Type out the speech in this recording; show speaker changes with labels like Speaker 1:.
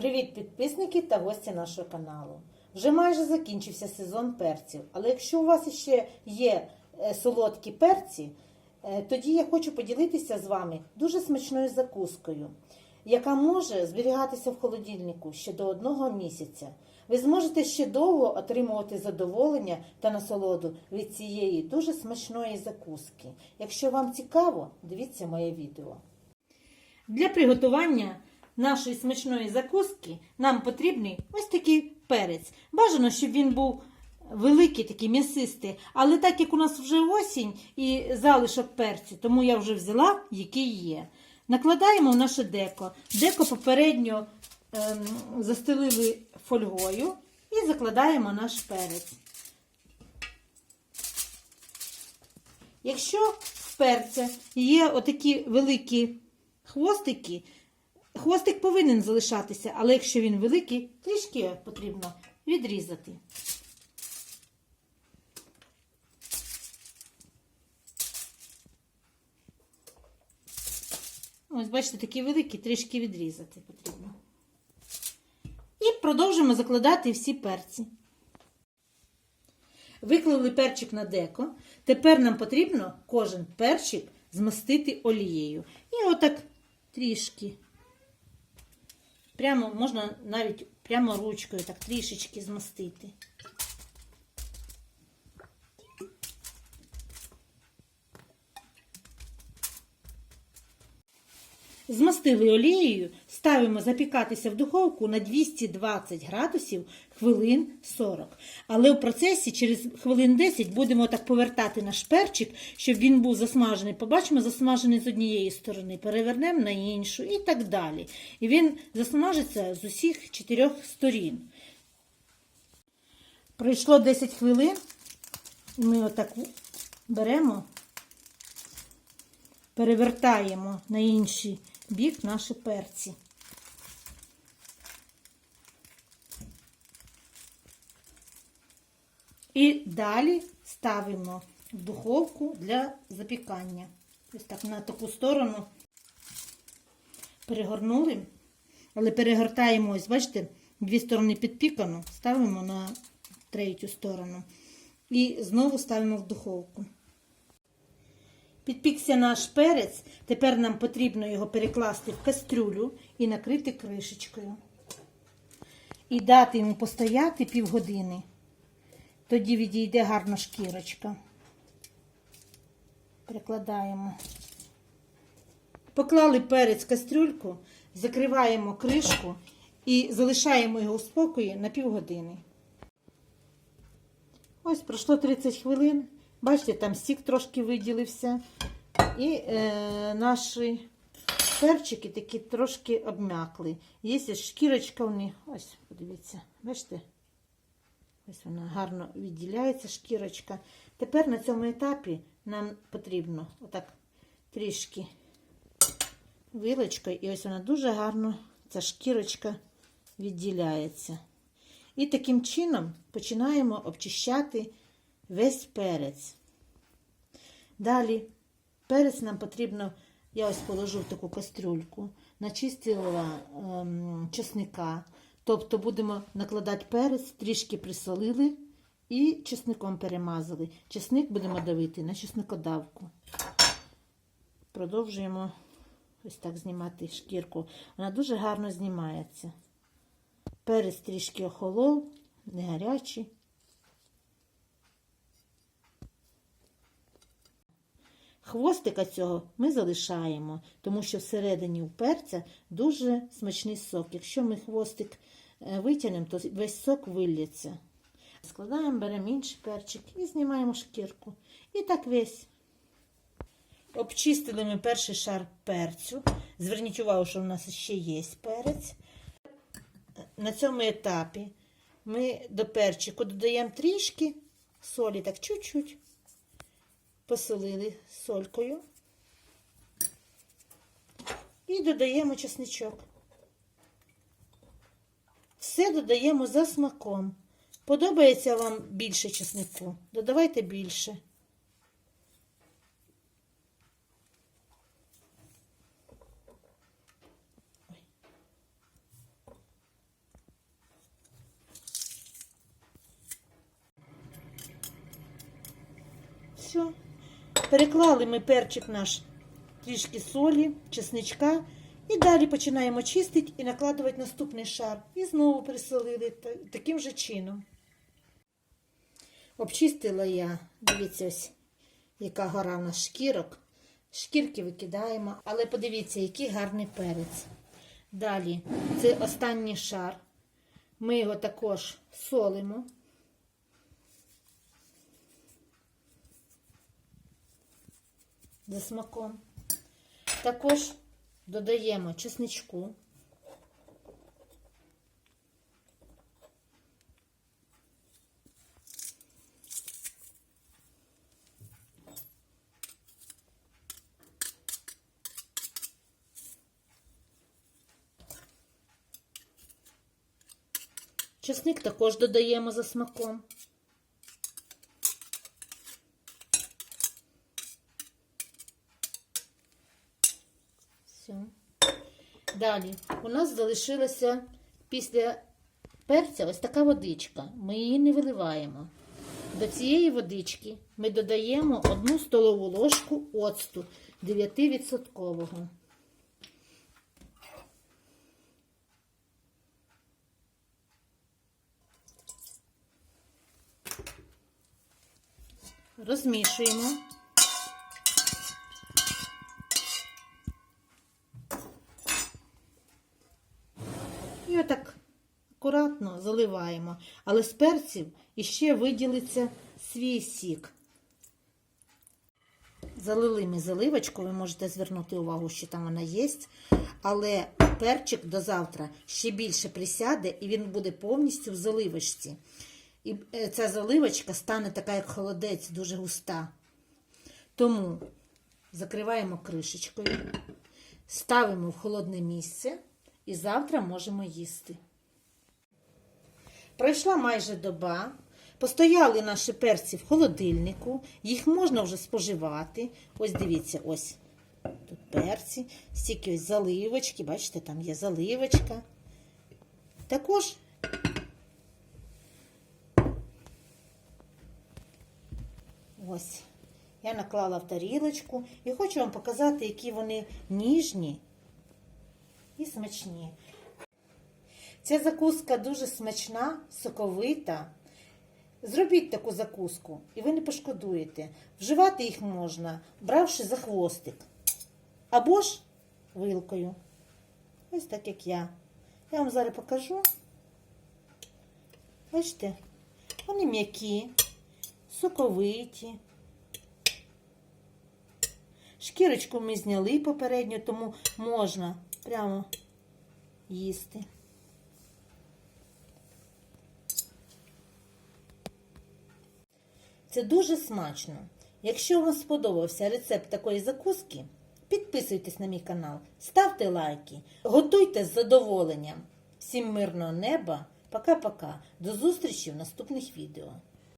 Speaker 1: Привіт, підписники та гості нашого каналу. Вже майже закінчився сезон перців, але якщо у вас ще є е, солодкі перці, е, тоді я хочу поділитися з вами дуже смачною закускою, яка може зберігатися в холодильнику ще до одного місяця. Ви зможете ще довго отримувати задоволення та насолоду від цієї дуже смачної закуски. Якщо вам цікаво, дивіться моє відео. Для приготування нашої смачної закуски нам потрібний ось такий перець. Бажано, щоб він був великий, такий м'ясистий, але так як у нас вже осінь і залишок перцю, тому я вже взяла, який є. Накладаємо в наше деко. Деко попередньо ем, застелили фольгою і закладаємо наш перець. Якщо в перця є отакі великі хвостики, хвостик повинен залишатися, але якщо він великий, трішки потрібно відрізати. Ось, бачите, такі великі, трішки відрізати потрібно. І продовжуємо закладати всі перці. Виклали перчик на деко. Тепер нам потрібно кожен перчик змастити олією. І отак трішки. Прямо можна навіть прямо ручкою так трішечки змастити. Змастили олією, ставимо запікатися в духовку на 220 градусів хвилин 40. Але в процесі через хвилин 10 будемо так повертати наш перчик, щоб він був засмажений. Побачимо, засмажений з однієї сторони, перевернемо на іншу і так далі. І він засмажиться з усіх чотирьох сторін. Пройшло 10 хвилин, ми отак беремо, перевертаємо на інший бік наші перці. І далі ставимо в духовку для запікання. Ось так на таку сторону перегорнули, але перегортаємо, ось, бачите, дві сторони підпікано, ставимо на третю сторону. І знову ставимо в духовку. Підпікся наш перець, тепер нам потрібно його перекласти в кастрюлю і накрити кришечкою. І дати йому постояти півгодини. Тоді відійде гарна шкірочка. Перекладаємо. Поклали перець в кастрюльку, закриваємо кришку і залишаємо його у спокої на півгодини. Ось пройшло 30 хвилин. Бачите, там сік трошки виділився. І е, наші перчики такі трошки обмякли. Є шкірочка у них. Ось, подивіться, бачите? Ось вона гарно відділяється, шкірочка. Тепер на цьому етапі нам потрібно отак трішки вилочкою. І ось вона дуже гарно, ця шкірочка відділяється. І таким чином починаємо обчищати весь перець. Далі перець нам потрібно, я ось положу в таку кастрюльку, начистила ем, чесника. Тобто будемо накладати перець, трішки присолили і чесником перемазали. Чесник будемо давити на чесникодавку. Продовжуємо ось так знімати шкірку. Вона дуже гарно знімається. Перець трішки охолов, не гарячий. Хвостика цього ми залишаємо, тому що всередині у перця дуже смачний сок. Якщо ми хвостик е, витягнемо, то весь сок вилється. Складаємо, беремо інший перчик і знімаємо шкірку. І так весь. Обчистили ми перший шар перцю. Зверніть увагу, що в нас ще є перець. На цьому етапі ми до перчику додаємо трішки солі, так чуть-чуть посолили солькою і додаємо чесничок. Все додаємо за смаком. Подобається вам більше чеснику? Додавайте більше. Все. Переклали ми перчик наш трішки солі, чесничка. І далі починаємо чистити і накладувати наступний шар. І знову присолили таким же чином. Обчистила я, дивіться, ось яка гора в нас шкірок. Шкірки викидаємо, але подивіться, який гарний перець. Далі, це останній шар. Ми його також солимо. За смаком. Також додаємо чесничку. Чесник також додаємо за смаком. Все. Далі у нас залишилася після перця ось така водичка. Ми її не виливаємо. До цієї водички ми додаємо одну столову ложку оцту 9%. Розмішуємо. І отак акуратно заливаємо. Але з перців іще виділиться свій сік. Залили ми заливочку, ви можете звернути увагу, що там вона є. Але перчик до завтра ще більше присяде і він буде повністю в заливочці. І е, ця заливочка стане така, як холодець, дуже густа. Тому закриваємо кришечкою, ставимо в холодне місце і завтра можемо їсти. Пройшла майже доба. Постояли наші перці в холодильнику, їх можна вже споживати. Ось дивіться, ось тут перці, стільки ось заливочки, бачите, там є заливочка. Також ось я наклала в тарілочку і хочу вам показати, які вони ніжні і смачні. Ця закуска дуже смачна, соковита. Зробіть таку закуску, і ви не пошкодуєте. Вживати їх можна, бравши за хвостик. Або ж вилкою. Ось так, як я. Я вам зараз покажу. Бачите, вони м'які, соковиті. Шкірочку ми зняли попередньо, тому можна прямо їсти. Це дуже смачно. Якщо вам сподобався рецепт такої закуски, підписуйтесь на мій канал, ставте лайки, готуйте з задоволенням. Всім мирного неба. Пока-пока. До зустрічі в наступних відео.